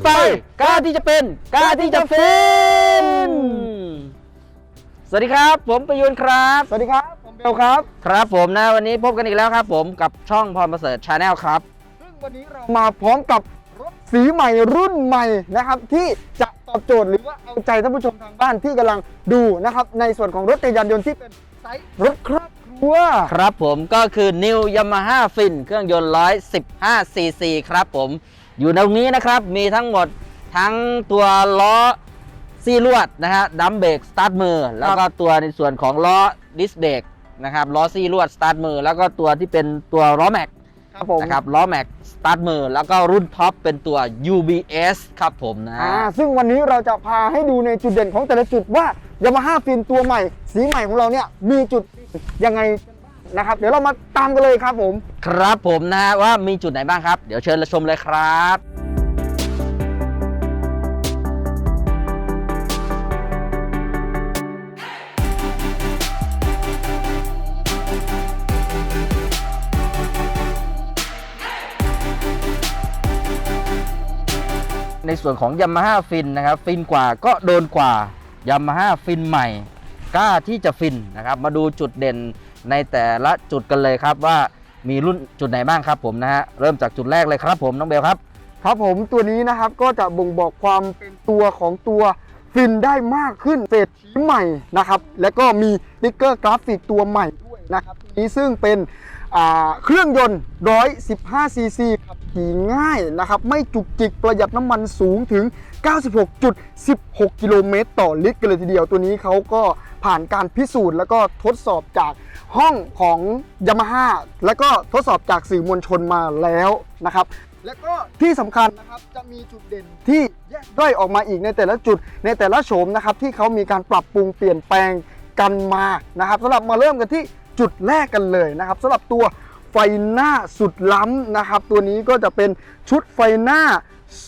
จะไป กล้าที่จะเป็น กล้าที่จะฟิน สวัสดีครับ ผมประยุนครับ สวัสดีครับ ผมเบลครับ ครับผมนะวันนี้พบกันอีกแล้วครับ ผมกับช่องพรประเสริฐชาแนลครับซึ่งวันนี้เรามาพร้อมกับรถสีใหม่รุ่นใหม่นะครับ ที่จะตอบโจทย์หรือว่าเอาใจท่านผู้ชมทางบ้านที่กำลังดูนะครับ ในส่วนของรถจักรยานยนต์ที่เป็นไซส์รถครอบครัวครับผมก็คือ New Yamaha Fin เครื่องยนต์ 115 cc ครับผม อยู่ตรงนี้นะครับมีทั้งหมดทั้งตัวล้อซี่ลวดนะฮะดัมเบรกสตาร์ทมือแล้วก็ตัวในส่วนของล้อดิสเบรกนะครับล้อซี่ลวดสตาร์ทมือแล้วก็ตัวที่เป็นตัวล้อแม็กครับผมนะครับล้อแม็กสตาร์ทมือแล้วก็รุ่นท็อปเป็นตัว UBS ครับผมนะอ่าซึ่งวันนี้เราจะพาให้ดูในจุดเด่นของแต่ละจุดว่ายามาฮ่าฟินตัวใหม่ สีใหม่ของเราเนี่ยมีจุดยังไงนะครับ เดี๋ยวเรามาตามกันเลยครับผม ครับผมนะฮะว่ามีจุดไหนบ้างครับ เดี๋ยวเชิญชมเลยครับในส่วนของ Yamaha ฟินนะครับ ฟินกว่าก็โดนกว่า Yamaha ฟินใหม่กล้าที่จะฟินนะครับ มาดูจุดเด่นในแต่ละจุดกันเลยครับว่า มีรุ่นจุดไหนบ้างครับผมนะฮะเริ่มจากจุดแรกเลยครับผมน้องเบลครับ ครับผมตัวนี้นะครับก็จะบ่งบอกความเป็นตัวของตัวฟินได้มากขึ้นเศรษฐีใหม่นะครับ และก็มีติ๊กเกอร์กราฟิกตัวใหม่ด้วยนะครับนี้ซึ่งเป็น เครื่องยนต์ 115 ซีซีขี่ง่ายนะครับ ไม่จุกจิกประหยัดน้ำมันสูงถึง 96.16 กิโลเมตรต่อลิตรกันเลยทีเดียว ตัวนี้เขาก็ผ่านการพิสูจน์แล้วก็ทดสอบจากห้องของ Yamaha แล้วก็ทดสอบจากสื่อมวลชนมาแล้วนะครับ และก็ที่สำคัญนะครับจะมีจุดเด่นที่แยกย่อยออกมาอีกในแต่ละจุดในแต่ละโฉมนะครับที่เขามีการปรับปรุงเปลี่ยนแปลงกันมานะครับสำหรับมาเริ่มกันที่ จุดแรกกันเลยนะครับสำหรับตัวไฟหน้าสุดล้ำนะครับ ตัวนี้ก็จะเป็นชุดไฟหน้า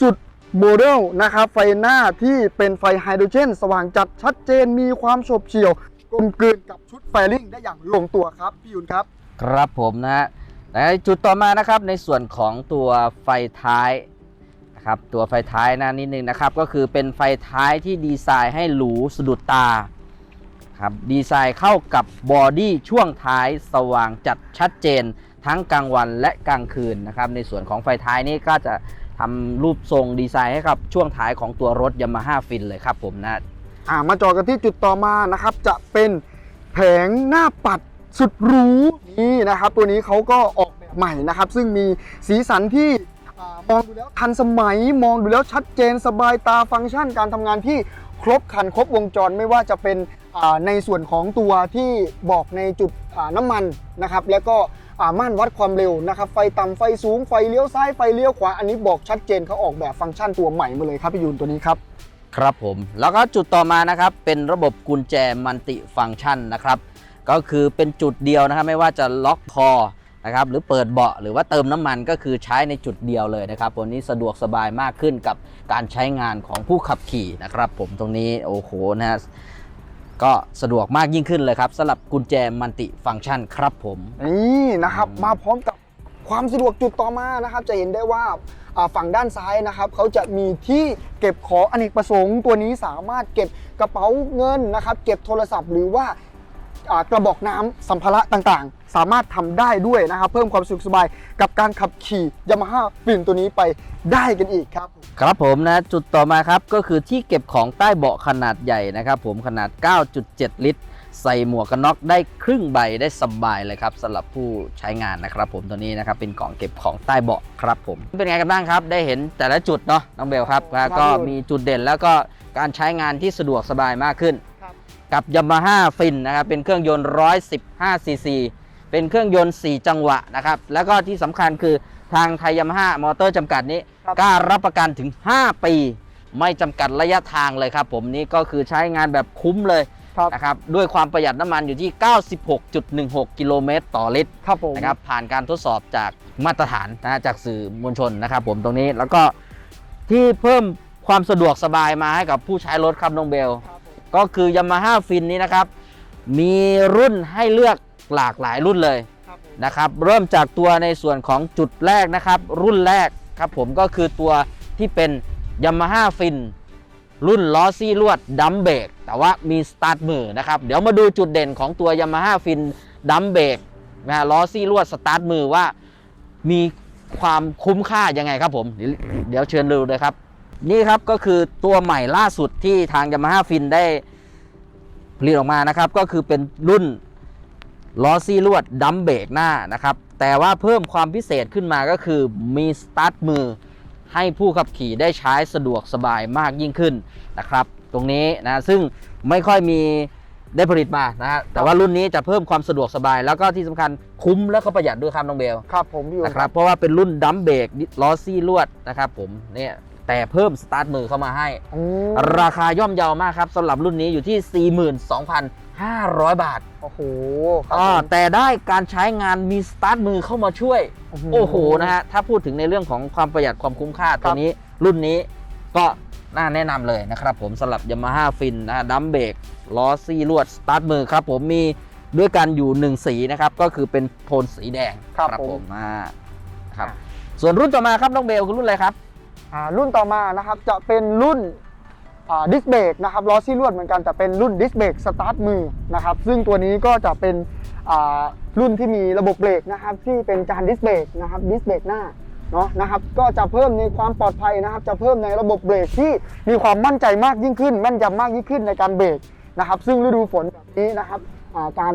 สุดโมเดลนะครับ ไฟหน้าที่เป็นไฟไฮโดรเจน สว่างจัดชัดเจนมีความโฉบเฉี่ยวกลมกลืนกับชุดไฟลิ่งได้อย่างลงตัวครับ พี่ยุนครับ ครับผมนะฮะและจุดต่อมานะครับในส่วนของตัวไฟท้ายนะครับตัวไฟท้ายนะนิดนึงนะครับ ก็คือเป็นไฟท้ายที่ดีไซน์ให้หรูสะดุดตา ครับ ดีไซน์เข้ากับบอดี้ช่วงท้ายสว่างจัดชัดเจน ทั้งกลางวันและกลางคืนนะครับ ในส่วนของไฟท้ายนี่ก็จะทำรูปทรงดีไซน์ให้กับช่วงท้ายของตัวรถ Yamaha Fin เลยครับผมนะอ่ามาจอกันที่จุดต่อมานะครับ จะเป็นแผงหน้าปัดสุดหรูนี่นะครับ ตัวนี้เขาก็ออกแบบใหม่นะครับ ซึ่งมีสีสันที่อมองดูแล้วทันสมัยมองดูแล้วชัดเจนสบายตาฟังก์ชันการทำงานที่ ครบคันครบวงจรไม่ว่าจะเป็นในส่วนของตัวที่บอกในจุดน้ำมันนะครับแล้วก็ม่านวัดความเร็วนะครับไฟต่ำไฟสูงไฟเลี้ยวซ้ายไฟเลี้ยวขวาอันนี้บอกชัดเจนเขาออกแบบฟังก์ชันตัวใหม่มาเลยครับพี่ยูนตัวนี้ครับครับผมแล้วก็จุดต่อมานะครับเป็นระบบกุญแจมัลติฟังก์ชันนะครับก็คือเป็นจุดเดียวนะครับไม่ว่าจะล็อกคอ นะครับหรือเปิดเบาะหรือว่าเติมน้ำมันก็คือใช้ในจุดเดียวเลยนะครับตัวนี้สะดวกสบายมากขึ้นกับการใช้งานของผู้ขับขี่นะครับ ผมตรงนี้โอ้โหนะฮะก็สะดวกมากยิ่งขึ้นเลยครับสำหรับกุญแจมัลติฟังก์ชันครับผมนี่นะครับมาพร้อมกับความสะดวกจุดต่อมานะครับ จะเห็นได้ว่าฝั่งด้านซ้ายนะครับเขาจะมีที่เก็บของอเนกประสงค์ตัวนี้สามารถเก็บกระเป๋าเงินนะครับ เก็บโทรศัพท์หรือว่า กระบอกน้ำสัมภาระต่างๆ สามารถทำได้ด้วยนะครับ เพิ่มความสะดวกสบายกับการขับขี่ยามาฮ่าฟินตัวนี้ไปได้กันอีกครับ ครับผมนะจุดต่อมาครับก็คือที่เก็บของใต้เบาะขนาดใหญ่นะครับ ผมขนาด 9.7 ลิตร ใส่หมวกกันน็อกได้ครึ่งใบได้สบายเลยครับสำหรับผู้ใช้งานนะครับ ผมตัวนี้นะครับเป็นกล่องเก็บของใต้เบาะครับ ผมเป็นไงกันบ้างครับ ได้เห็นแต่ละจุดเนาะน้องเบลครับแล้วก็มีจุดเด่นแล้วก็การใช้งานที่สะดวกสบายมากขึ้น ครับกับ Yamaha Fin นะครับเป็นเครื่องยนต์ 115 ซีซี เป็นเครื่องยนต์ 4 จังหวะนะครับ แล้วก็ที่สำคัญคือทางไทยยามาฮ่ามอเตอร์จำกัดนี้ครับกล้ารับประกันถึง 5 ปี ไม่จำกัดระยะทางเลยครับ ผมนี่ก็คือใช้งานแบบคุ้มเลยครับนะครับด้วยความประหยัดน้ำมันอยู่ที่ 96.16 กิโลเมตรต่อลิตรครับผมนะครับผ่านการทดสอบจากมาตรฐานนะจากสื่อมวลชนนะครับผมตรงนี้แล้วก็ที่เพิ่มความสะดวกสบายมาให้กับผู้ใช้รถครับน้องเบล ครับผมก็คือ Yamaha Fin นี้นะครับ มีรุ่นให้เลือกหลากหลายรุ่นเลยครับผมนะครับ เริ่มจากตัวในส่วนของจุดแรกนะครับ รุ่นแรกครับผมก็คือตัวที่เป็นยามาฮ่าฟินรุ่นล้อซี่ลวดดัมเบรกแต่ว่ามีสตาร์ทมือนะครับ เดี๋ยวมาดูจุดเด่นของตัวยามาฮ่าฟินดัมเบรกนะฮะล้อซี่ลวดสตาร์ทมือว่ามีความคุ้มค่ายังไงครับผม เดี๋ยวเดี๋ยวเชิญดูเลยครับ นี่ครับก็คือตัวใหม่ล่าสุดที่ทางยามาฮ่าฟินได้ผลิตออกมานะครับ ก็คือเป็นรุ่นล้อซี่ลวดดัมเบรกหน้านะครับ แต่ว่าเพิ่มความพิเศษขึ้นมาก็คือมีสตาร์ทมือให้ผู้ขับขี่ได้ใช้สะดวกสบายมากยิ่งขึ้นนะครับ ตรงนี้นะซึ่งไม่ค่อยมีได้ผลิตมานะฮะแต่ว่ารุ่นนี้จะเพิ่มความสะดวกสบาย แล้วก็ที่สำคัญคุ้มแล้วก็ประหยัดด้วยครับน้องเบลครับผมพี่ยูนนะครับเพราะว่าเป็นรุ่นดัมเบรกล้อซี่ลวดนะครับผมเนี่ย แต่เพิ่มสตาร์ทมือเข้ามาให้อืมราคาย่อมเยาวมากครับสำหรับรุ่นนี้อยู่ที่ 42,500 บาท โอ้โหครับอ่าผมแต่ได้การใช้งานมีสตาร์ทมือเข้ามาช่วย โอ้โหนะฮะถ้าพูดถึงในเรื่องของความประหยัดความคุ้มค่าตัวนี้รุ่นนี้ก็น่าแนะนำเลยนะครับผมสำหรับ Yamaha Fin นะดัมเบรกล้อซี่ลวดสตาร์ทมือครับผมมีด้วยกันอยู่หนึ่งสีนะครับก็คือเป็นโทนสีแดงครับผมอ่าครับส่วนรุ่นต่อมาครับน้องเบลคือรุ่นอะไรครับอ่า รุ่นต่อมานะครับจะเป็นรุ่นดิสเบรกนะครับล้อซี่ลวดเหมือนกันแต่เป็นรุ่นดิสเบรกสตาร์ทมือนะครับซึ่งตัวนี้ก็จะเป็นรุ่นที่มีระบบเบรกนะครับที่เป็นจานดิสเบรกนะครับดิสเบรกหน้าเนาะนะครับก็จะเพิ่มในความปลอดภัยนะครับ จะเพิ่มในระบบเบรกที่มีความมั่นใจมากยิ่งขึ้น แม่นยำมากยิ่งขึ้นในการเบรกนะครับ ซึ่งฤดูฝนแบบนี้นะครับการ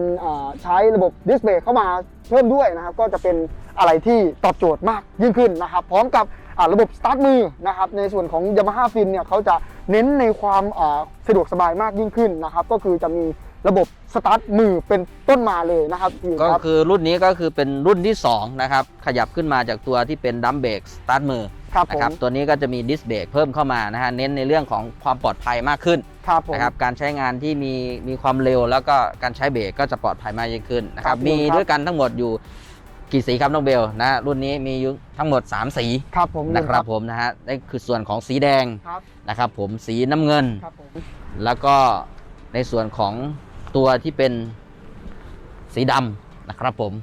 ใช้ระบบดิสเบรกเข้ามาเพิ่มด้วยนะครับ ก็จะเป็น อะไรที่ตอบโจทย์มากยิ่งขึ้นนะครับ พร้อมกับอ่าระบบสตาร์ทมือนะครับในส่วนของ Yamaha Fin เนี่ยเขาจะเน้นในความอ่าสะดวกสบายมากยิ่งขึ้นนะครับ ก็คือจะมีระบบสตาร์ทมือเป็นต้นมาเลยนะครับพี่ก็ครับคือรุ่นนี้ก็คือเป็นรุ่นที่2นะครับขยับขึ้นมาจากตัวที่เป็นดัมเบรกสตาร์ทมือครับผนะมครับตัวนี้ก็จะมีดิสเบรกเพิ่มเข้ามานะฮะเน้นในเรื่องของความปลอดภัยมากขึ้นครับผมนะครับการใช้งานที่มีมีความเร็วแล้วก็การใช้เบรกก็จะปลอดภัยมากยิ่งขึ้นนะครับครับมีครับด้วยกันทั้งหมดอยู่ กี่สีครับน้องเบลนะรุ่นนี้มีอยู่ทั้งหมด 3 สีครับผมนะครับผมนะฮะนี่คือส่วนของสีแดงครับนะครับผมสีน้ำเงินครับผมแล้วก็ในส่วนของตัวที่เป็นสีดำนะครับผม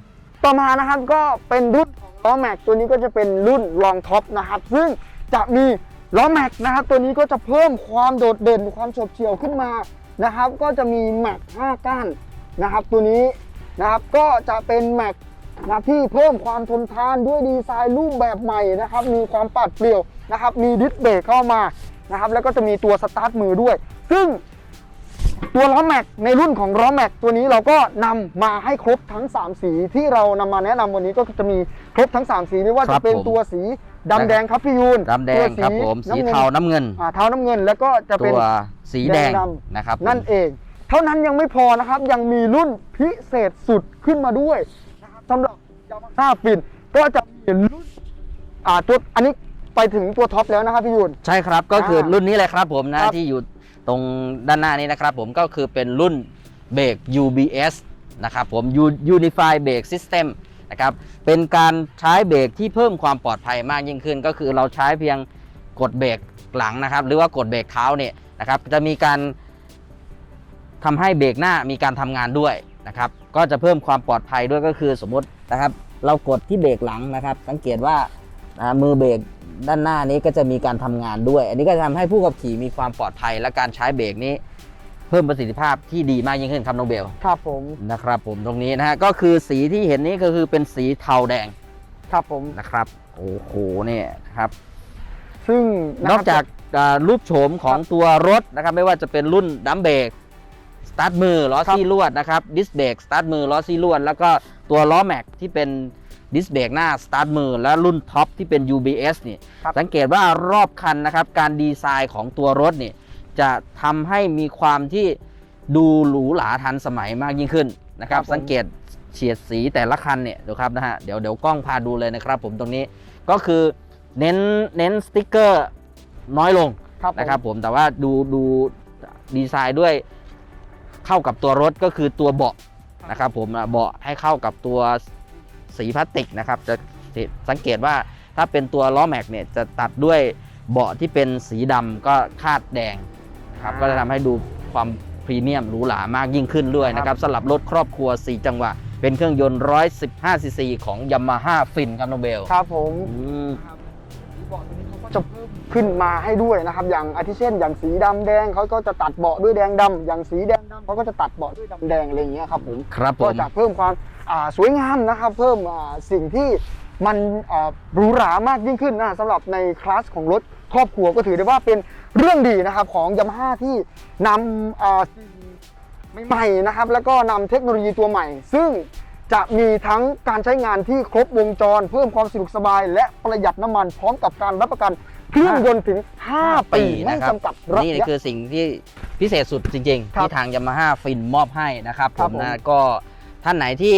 ต่อมานะครับก็เป็นรุ่นของล้อแม็กตัวนี้ก็จะเป็นรุ่นรองท็อปนะครับ ซึ่งจะมีล้อแม็กนะครับตัวนี้ก็จะเพิ่มความโดดเด่นความโฉบเฉี่ยวขึ้นมานะครับ ก็จะมีแม็ก5ก้านนะครับ ตัวนี้นะครับก็จะเป็นแม็ก นะที่เพิ่มความทนทานด้วยดีไซน์รูปแบบใหม่นะครับ มีความปัดเปลี่ยวนะครับ มีดิสเบรกเข้ามานะครับ แล้วก็จะมีตัวสตาร์ทมือด้วย ซึ่งตัวล้อแม็กในรุ่นของล้อแม็กตัวนี้เราก็นำมาให้ครบทั้ง 3 สีที่เรานำมาแนะนำวันนี้ก็จะมีครบทั้ง 3 สีไม่ว่าครัจะบเป็นผมตัวสีดำแดงครับพี่ยูนดำแดตัวงครับผมสีน้ำงินเทาน้ำเงินอ่าเทาน้ำเงินแล้วก็จะตัเป็นวสีแดงแดงดำนะครับผมนั่นเอง เท่านั้นยังไม่พอนะครับยังมีรุ่นพิเศษสุดขึ้นมาด้วยนะครับ สำหรับยามาฮ่าฟินก็จะมีรุ่นอ่าตัวอันนี้ไปถึงตัวท็อปแล้วนะครับพี่ยูนใช่ครับก็คืออารุ่นนี้เลยครับผมนะครับ ที่อยู่ตรงด้านหน้านี้นะครับผมก็คือเป็นรุ่นเบรก UBS นะครับผม U- Unified Brake System นะครับเป็นการใช้เบรกที่เพิ่มความปลอดภัยมากยิ่งขึ้น ก็คือเราใช้เพียงกดเบรกหลังนะครับ หรือว่ากดเบรกเท้าเนี่ยนะครับจะมีการทำให้เบรกหน้ามีการทำงานด้วยนะครับ ก็จะเพิ่มความปลอดภัยด้วยก็คือสมมตินะครับ เรากดที่เบรกหลังนะครับ สังเกตว่าอ่ามือเบรกด้านหน้านี้ก็จะมีการทำงานด้วย อันนี้ก็จะทำให้ผู้ขับขี่มีความปลอดภัยและการใช้เบรกนี้เพิ่มประสิทธิภาพที่ดีมากยิ่งขึ้นครับน้องเบลครับผมนะครับผมตรงนี้นะฮะก็คือสีที่เห็นนี้ก็คือเป็นสีเทาแดงครับผมนะครับโอ้โหเนี่ยครับ ซึ่งะนครับอกจากอ่ารูปโฉมของตัวรถนะครับ ไม่ว่าจะเป็นรุ่นดัมเบรกส ตาร์ทมือล้อครับซี่ลวดนะครับดิสเบรกสตาร์ทมือล้อซี่ลวด แล้วก็ตัวล้อแม็กที่เป็นดิสเบรกหน้าสตาร์ทมือและรุ่นท็อปที่เป็น UBS นี่ครับสังเกตว่ารอบคันนะครับ การดีไซน์ของตัวรถนี่จะทำให้มีความที่ดูหรูหราทันสมัยมากยิ่งขึ้นนะครับครับผมสังเกตเฉียดสีแต่ละคันเนี่ยเดี๋ยวครับนะฮะเดี๋ยวเดี๋ยวกล้องพาดูเลยนะครับ ผมตรงนี้ก็คือเน้นเน้นสติ๊กเกอร์น้อยลงครับผมนะครับผมแต่ว่าดูดูดีไซน์ด้วย เข้ากับตัวรถก็คือตัวเบาะนะครับผมอะเบาะให้เข้ากับตัวสีพลาสติกนะครับจะสังเกตว่าถ้าเป็นตัวล้อแม็กเนี่ยจะตัดด้วยเบาะที่เป็นสีดำก็คาดแดงนะครับก็จะทำให้ดูความพรีเมียมหรูหรามากยิ่งขึ้นด้วยนะครับสำหรับรถครอบครัว 4 จังหวะ เป็นเครื่องยนต์ 115ซีซีของ Yamaha Fin ครับน้องเบล ครับผมอืมเบาะตัวนี้เขาก็จะเพิ่ม ขึ้นมาให้ด้วยนะครับ อย่างอาทิเช่น อย่างสีดำแดงเขาก็จะตัดเบาะด้วยแดงดำอย่างสีแดงดำเขาก็จะตัดเบาะด้วยดำแดงอะไรอย่างเงี้ยครับผมครับผก็มจะเพิ่มความอ่าสวยงามนะครับ เพิ่มอ่าสิ่งที่มันอ่าหรูหรามากยิ่งขึ้นนะสำหรับในคลาสของรถครอบครัวก็ถือได้ว่าเป็นเรื่องดีนะครับของยามาฮ่าที่นำอ่าสิ่งใหม่ๆนะครับ แล้วก็นำเทคโนโลยีตัวใหม่ ซึ่งจะมีทั้งการใช้งานที่ครบวงจร เพิ่มความสะดวกสบาย และประหยัดน้ำมันพร้อมกับการรับประกัน เครื่องยนต์ถึง 5 ปีไม่นะครับจำกัดระนี่ยะ คือสิ่งที่พิเศษสุดจริงๆ ครับที่ทางยามาฮ่าฟินมอบให้นะครับคผรับมผมนะก็ท่านไหนที่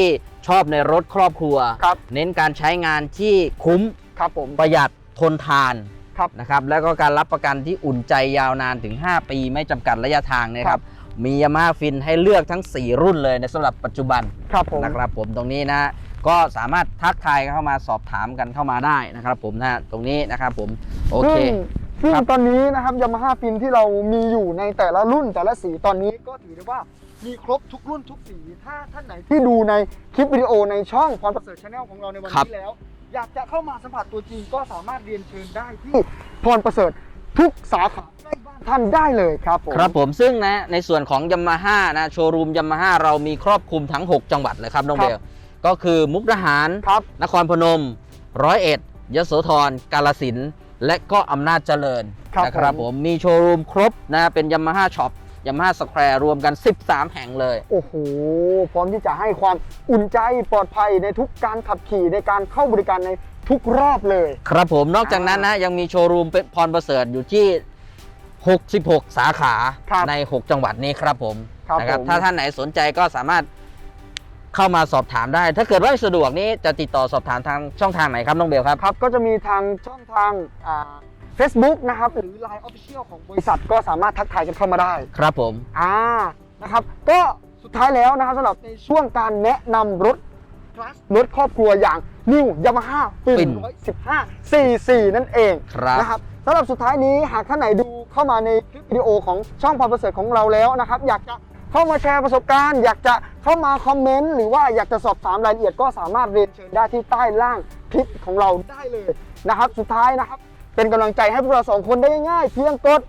ชอบในรถครอบครัว ครับ เน้นการใช้งานที่คุ้มครับผม ประหยัดทนทานครับ นะครับแล้วก็การรับประกันที่อุ่นใจยาวนานถึง 5 ปีไม่จำกัดระยะทางเนยครับมียามาฮ่าฟินให้เลือกทั้ง 4 รุ่นเลยในสำหรับปัจจุบันครับผม นะครับผมตรงนี้นะ ก็สามารถทักทายเข้ามาสอบถามกันเข้ามาได้นะครับผมนะตรงนี้นะครับผมโอเคซึ่งซึ่งครับ ตอนนี้นะครับยามาฮ่าฟินที่เรามีอยู่ในแต่ละรุ่นแต่ละสีตอนนี้ก็ถือได้ว่ามีครบทุกรุ่นทุกสีถ้าท่านไหนที่ดูในคลิปวิดีโอในช่องพรประเสริฐชาแนลของเราในวันครับนี้แล้ว อยากจะเข้ามาสัมผัสตัวจริงก็สามารถเรียนเชิญได้ที่พรประเสริฐทุกสาขาใกล้บ้านท่านได้เลยครับผม ครับผมซึ่งนะในส่วนของยามาฮ่านะโชว์รูมยามาฮ่าเรามีครอบคลุมทั้ง 6 จังหวัดเลยครับน้องครัเบบล ก็คือมุกดาหาร ครับ นครพนม ร้อยเอ็ดยโสธร กาลสินธุ์และก็อำนาจเจริญครับนะครับผม ผมมีโชว์รูมครบนะ เป็นยามาฮ่าช็อปยามาฮ่าสแควร์รวมกัน 13 แห่งเลย โอ้โห พร้อมที่จะให้ความอุ่นใจปลอดภัยในทุกการขับขี่ในการเข้าบริการในทุกรอบเลย ครับผมนอกจากนั้นนะ ยังมีโชว์รูมเป็นพรประเสริฐอยู่ที่ 66 สาขาครับใน 6 จังหวัดนี้ครับผมครับนะครับผม ถ้าท่านไหนสนใจก็สามารถ เข้ามาสอบถามได้ ถ้าเกิดว่าไม่สะดวกนี้จะติดต่อสอบถามทางช่องทางไหนครับน้องเบลครับครับ ก็จะมีทางช่องทางเฟซบุ๊กนะครับ หรือ Line Official ของบริษัทก็สามารถทักทายกันเข้ามาได้ ครับผมอ่านะครับ ก็สุดท้ายแล้วนะครับสำหรับในช่วงการแนะนำรถรถครอบครัวอย่าง New Yamaha ฟิฟินน115 CC นั่นเองครับนะครับสำหรับสุดท้ายนี้หากท่านไหนดูเข้ามาในคลิปวิดีโอของช่องพรประเสริฐของเราแล้วนะครับ อยากจะ เข้ามาแชร์ประสบการณ์ อยากจะเข้ามาคอมเมนต์หรือว่าอยากจะสอบถามรายละเอียดก็สามารถเรียนเชิญได้ที่ใต้ล่างคลิปของเราได้เลยนะครับ สุดท้ายนะครับ เป็นกำลังใจให้พวกเราสองคนได้ง่ายๆเพียงกด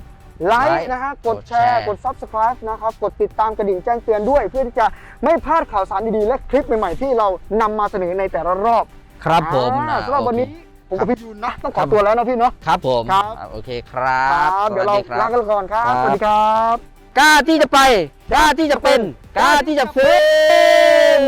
ไลไลค์ค์นะฮะกดกดแชแชร์ร์กด Subscribe นะครับ กดติดตามกระดิ่งแจ้งเตือนด้วย เพื่อที่จะไม่พลาดข่าวสารดีๆ และคลิปใหม่ๆ ที่เรานำมาเสนอในแต่ละรอบครับผมอ่านะสำหรับวันนี้โอผมกับเคพี่ยูนนะต้องขอตัวแล้วนะพี่เนาะ ครับผมครับ อ่าโอเคครับครับเดี๋ยวเราสสคบลากันก่อนครับครับ สวัสดีครับ กล้าที่จะไป กล้าที่จะเป็น กล้าที่จะฟื้น